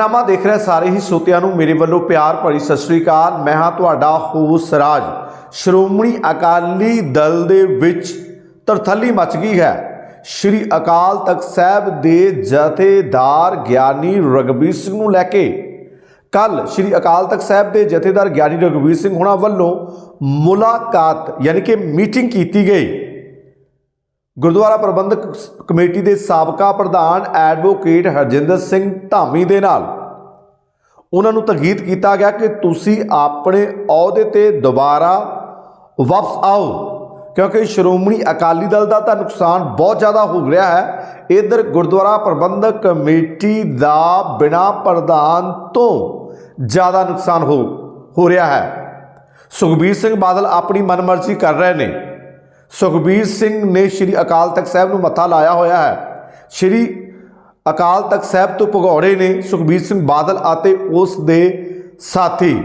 ਨਾਮਾ ਦੇਖ ਰਹੇ ਸਾਰੇ ਹੀ ਸੋਤਿਆਂ ਨੂੰ ਮੇਰੇ ਵੱਲੋਂ ਪਿਆਰ ਭਰੀ ਸਤਿ ਸ੍ਰੀ ਅਕਾਲ। ਮੈਂ ਹਾਂ ਤੁਹਾਡਾ ਹੋਸ ਰਾਜ। ਸ਼੍ਰੋਮਣੀ ਅਕਾਲੀ ਦਲ ਦੇ ਵਿੱਚ ਤਰਥੱਲੀ ਮਚ ਗਈ ਹੈ। ਸ਼੍ਰੀ ਅਕਾਲ ਤਖਤ ਸਾਹਿਬ ਦੇ ਜਥੇਦਾਰ ਗਿਆਨੀ ਰਗਬੀਰ ਸਿੰਘ ਨੂੰ ਲੈ ਕੇ ਕੱਲ ਸ਼੍ਰੀ ਅਕਾਲ ਤਖਤ ਸਾਹਿਬ ਦੇ ਜਥੇਦਾਰ ਗਿਆਨੀ ਰਗਬੀਰ ਸਿੰਘ ਹੋਣਾ ਵੱਲੋਂ ਮੁਲਾਕਾਤ, ਯਾਨੀ ਕਿ ਮੀਟਿੰਗ ਕੀਤੀ ਗਈ। ਗੁਰਦੁਆਰਾ ਪ੍ਰਬੰਧਕ ਸ- ਕਮੇਟੀ ਦੇ ਸਾਬਕਾ ਪ੍ਰਧਾਨ ਐਡਵੋਕੇਟ ਹਰਜਿੰਦਰ ਸਿੰਘ ਧਾਮੀ ਦੇ ਨਾਲ ਉਹਨਾਂ ਨੂੰ ਤਗੀਦ ਕੀਤਾ ਗਿਆ ਕਿ ਤੁਸੀਂ ਆਪਣੇ ਅਹੁਦੇ ਤੇ ਦੁਬਾਰਾ ਵਾਪਸ ਆਓ, ਕਿਉਂਕਿ ਸ਼੍ਰੋਮਣੀ ਅਕਾਲੀ ਦਲ ਦਾ ਤਾਂ ਨੁਕਸਾਨ ਬਹੁਤ ਜ਼ਿਆਦਾ ਹੋ ਰਿਹਾ ਹੈ। ਇਧਰ ਗੁਰਦੁਆਰਾ ਪ੍ਰਬੰਧਕ ਕਮੇਟੀ ਦਾ ਬਿਨਾ ਪ੍ਰਧਾਨ ਤੋਂ ਜ਼ਿਆਦਾ ਨੁਕਸਾਨ ਹੋ ਹੋ ਰਿਹਾ ਹੈ। ਸੁਖਬੀਰ ਸਿੰਘ ਬਾਦਲ ਆਪਣੀ ਮਨਮਰਜ਼ੀ ਕਰ ਰਹੇ ਨੇ। ਸੁਖਬੀਰ ਸਿੰਘ ਨੇ ਸ੍ਰੀ ਅਕਾਲ ਤਖਤ ਸਾਹਿਬ ਨੂੰ ਮੱਥਾ ਲਾਇਆ ਹੋਇਆ ਹੈ। ਸ੍ਰੀ ਅਕਾਲ ਤਖਤ ਸਾਹਿਬ ਤੋਂ ਭਗੌੜੇ ਨੇ ਸੁਖਬੀਰ ਸਿੰਘ ਬਾਦਲ ਅਤੇ ਉਸ ਦੇ ਸਾਥੀ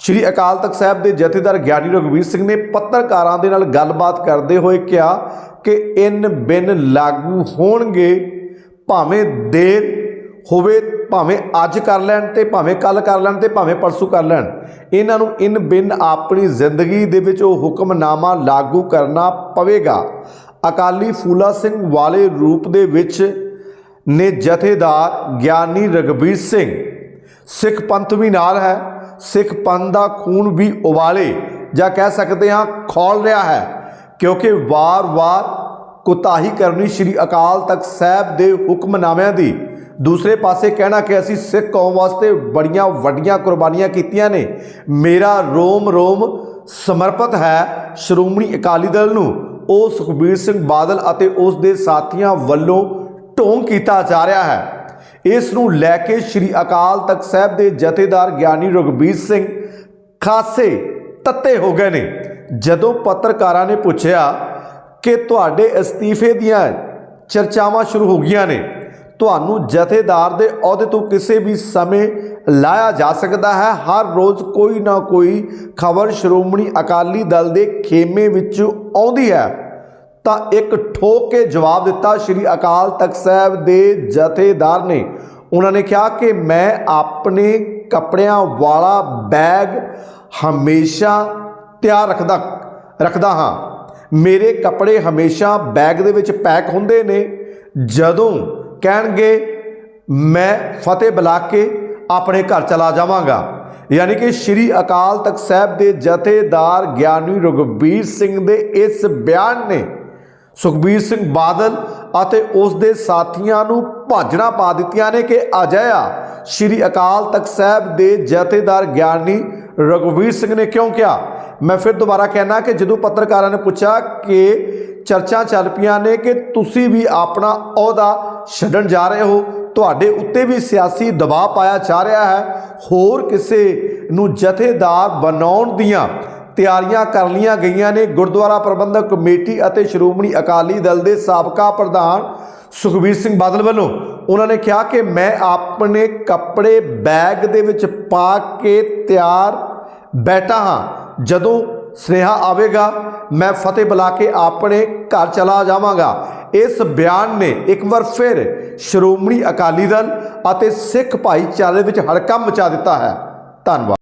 ਸ੍ਰੀ ਅਕਾਲ ਤਖਤ ਸਾਹਿਬ ਦੇ ਜਥੇਦਾਰ ਗਿਆਨੀ ਰਘਵੀਰ ਸਿੰਘ ਨੇ ਪੱਤਰਕਾਰਾਂ ਦੇ ਨਾਲ ਗੱਲਬਾਤ ਕਰਦੇ ਹੋਏ ਕਿਹਾ ਕਿ ਇਨ ਬਿਨ ਲਾਗੂ ਹੋਣਗੇ, ਭਾਵੇਂ ਦੇਰ ਹੋਵੇ ਭਾਵੇਂ ਅੱਜ ਕਰ ਲੈਣ ਤੇ ਭਾਵੇਂ ਕੱਲ ਕਰ ਲੈਣ ਤੇ ਭਾਵੇਂ ਪਰਸੋਂ ਕਰ ਲੈਣ, ਇਹਨਾਂ ਨੂੰ ਇਨ ਬਿਨ ਆਪਣੀ ਜ਼ਿੰਦਗੀ ਦੇ ਵਿੱਚ ਉਹ ਹੁਕਮਨਾਮਾ ਲਾਗੂ ਕਰਨਾ ਪਵੇਗਾ। ਅਕਾਲੀ ਫੂਲਾ ਸਿੰਘ ਵਾਲੇ ਰੂਪ ਦੇ ਵਿੱਚ ਨੇ ਜਥੇਦਾਰ ਗਿਆਨੀ ਰਗਬੀਰ ਸਿੰਘ, ਸਿੱਖ ਪੰਥ ਵੀ ਨਾਲ ਹੈ, ਸਿੱਖ ਪੰਥ ਦਾ ਖੂਨ ਵੀ ਉਬਾਲੇ ਜਾਂ ਕਹਿ ਸਕਦੇ ਹਾਂ ਖੋਲ ਰਿਹਾ ਹੈ, ਕਿਉਂਕਿ ਵਾਰ-ਵਾਰ ਕੁਤਾਹੀ ਕਰਨੀ ਸ੍ਰੀ ਅਕਾਲ ਤਖਤ ਸਾਹਿਬ ਦੇ ਹੁਕਮਨਾਮਿਆਂ ਦੀ ਦੂਸਰੇ ਪਾਸੇ ਕਹਿਣਾ ਕਿ ਅਸੀਂ ਸਿੱਖ ਕੌਮ ਵਾਸਤੇ ਬੜੀਆਂ ਵੱਡੀਆਂ ਕੁਰਬਾਨੀਆਂ ਕੀਤੀਆਂ ਨੇ। ਮੇਰਾ ਰੋਮ ਰੋਮ ਸਮਰਪਿਤ ਹੈ ਸ਼੍ਰੋਮਣੀ ਅਕਾਲੀ ਦਲ ਨੂੰ। ਉਹ ਸੁਖਬੀਰ ਸਿੰਘ ਬਾਦਲ ਅਤੇ ਉਸ ਦੇ ਸਾਥੀਆਂ ਵੱਲੋਂ ਢੋਂਗ ਕੀਤਾ ਜਾ ਰਿਹਾ ਹੈ। ਇਸ ਨੂੰ ਲੈ ਕੇ ਸ੍ਰੀ ਅਕਾਲ ਤਖਤ ਸਾਹਿਬ ਦੇ ਜਥੇਦਾਰ ਗਿਆਨੀ ਰਘਬੀਰ ਸਿੰਘ ਖਾਸੇ ਤੱਤੇ ਹੋ ਗਏ ਨੇ। ਜਦੋਂ ਪੱਤਰਕਾਰਾਂ ਨੇ ਪੁੱਛਿਆ ਕਿ ਤੁਹਾਡੇ ਅਸਤੀਫੇ ਦੀਆਂ ਚਰਚਾਵਾਂ ਸ਼ੁਰੂ ਹੋ ਗਈਆਂ ਨੇ ਤੁਹਾਨੂੰ ਜਥੇਦਾਰ ਦੇ ਅਹੁਦੇ ਤੋਂ ਕਿਸੇ ਵੀ ਸਮੇਂ ਲਾਇਆ ਜਾ ਸਕਦਾ ਹੈ। ਹਰ ਰੋਜ਼ ਕੋਈ ਨਾ ਕੋਈ ਖਬਰ ਸ਼੍ਰੋਮਣੀ ਅਕਾਲੀ ਦਲ ਦੇ ਖੇਮੇ ਵਿੱਚ ਆਉਂਦੀ ਹੈ। ਤਾਂ ਇੱਕ ਠੋਕ ਕੇ ਜਵਾਬ ਦਿੱਤਾ ਸ੍ਰੀ ਅਕਾਲ ਤਖਤ ਸਾਹਿਬ ਦੇ ਜਥੇਦਾਰ ਨੇ। ਉਹਨਾਂ ਨੇ ਕਿਹਾ ਕਿ ਮੈਂ ਆਪਣੇ ਕੱਪੜਿਆਂ ਵਾਲਾ ਬੈਗ ਹਮੇਸ਼ਾ ਤਿਆਰ ਰੱਖਦਾ ਰੱਖਦਾ ਹਾਂ। ਮੇਰੇ ਕੱਪੜੇ ਹਮੇਸ਼ਾ ਬੈਗ ਦੇ ਵਿੱਚ ਪੈਕ ਹੁੰਦੇ ਨੇ। ਜਦੋਂ ਕਹਿਣਗੇ, ਮੈਂ ਫਤਿਹ ਬੁਲਾ ਕੇ ਆਪਣੇ ਘਰ ਚਲਾ ਜਾਵਾਂਗਾ। ਯਾਨੀ ਕਿ ਸ਼੍ਰੀ ਅਕਾਲ ਤਖਤ ਸਾਹਿਬ ਦੇ ਜਥੇਦਾਰ ਗਿਆਨੀ ਰਘਬੀਰ ਸਿੰਘ ਦੇ ਇਸ ਬਿਆਨ ਨੇ ਸੁਖਬੀਰ ਸਿੰਘ ਬਾਦਲ ਅਤੇ ਉਸ ਦੇ ਸਾਥੀਆਂ ਨੂੰ ਭਾਜਣਾ ਪਾ ਦਿੱਤੀਆਂ ਨੇ ਕਿ ਅਜਿਹਾ ਸ਼੍ਰੀ ਅਕਾਲ ਤਖਤ ਸਾਹਿਬ ਦੇ ਜਥੇਦਾਰ ਗਿਆਨੀ ਰਘੁਵੀਰ ਸਿੰਘ ਨੇ ਕਿਉਂ ਕਿਹਾ? ਮੈਂ ਫਿਰ ਦੁਬਾਰਾ ਕਹਿਣਾ ਕਿ ਜਦੋਂ ਪੱਤਰਕਾਰਾਂ ਨੇ ਪੁੱਛਿਆ ਕਿ ਚਰਚਾ ਚੱਲ ਪਈਆਂ ਨੇ ਕਿ ਤੁਸੀਂ ਵੀ ਆਪਣਾ ਅਹੁਦਾ ਛੱਡਣ ਜਾ ਰਹੇ ਹੋ। ਤੁਹਾਡੇ ਉੱਤੇ ਵੀ ਸਿਆਸੀ ਦਬਾਅ ਪਾਇਆ ਜਾ ਰਿਹਾ ਹੈ। ਹੋਰ ਕਿਸੇ ਨੂੰ ਜਥੇਦਾਰ ਬਣਾਉਣ ਦੀਆਂ ਤਿਆਰੀਆਂ ਕਰ ਲੀਆਂ ਗਈਆਂ ਨੇ। ਗੁਰਦੁਆਰਾ ਪ੍ਰਬੰਧਕ ਕਮੇਟੀ ਅਤੇ ਸ਼੍ਰੋਮਣੀ ਅਕਾਲੀ ਦਲ ਦੇ ਸਾਬਕਾ ਪ੍ਰਧਾਨ ਸੁਖਬੀਰ ਸਿੰਘ ਬਾਦਲ ਵੱਲੋਂ ਉਹਨਾਂ ਨੇ ਕਿਹਾ ਕਿ ਮੈਂ ਆਪਣੇ ਕੱਪੜੇ ਬੈਗ ਦੇ ਵਿੱਚ ਪਾ ਕੇ ਤਿਆਰ ਬੈਠਾ ਹਾਂ। ਜਦੋਂ ਸਨੇਹਾ ਆਵੇਗਾ, ਮੈਂ ਫਤਿਹ ਬੁਲਾ ਕੇ ਆਪਣੇ ਘਰ ਚਲਾ ਜਾਵਾਂਗਾ। ਇਸ ਬਿਆਨ ਨੇ ਇੱਕ ਵਾਰ ਫਿਰ ਸ਼੍ਰੋਮਣੀ ਅਕਾਲੀ ਦਲ ਅਤੇ ਸਿੱਖ ਭਾਈਚਾਰੇ ਵਿੱਚ ਹੜਕੰਪ ਮਚਾ ਦਿੱਤਾ ਹੈ। ਧੰਨਵਾਦ।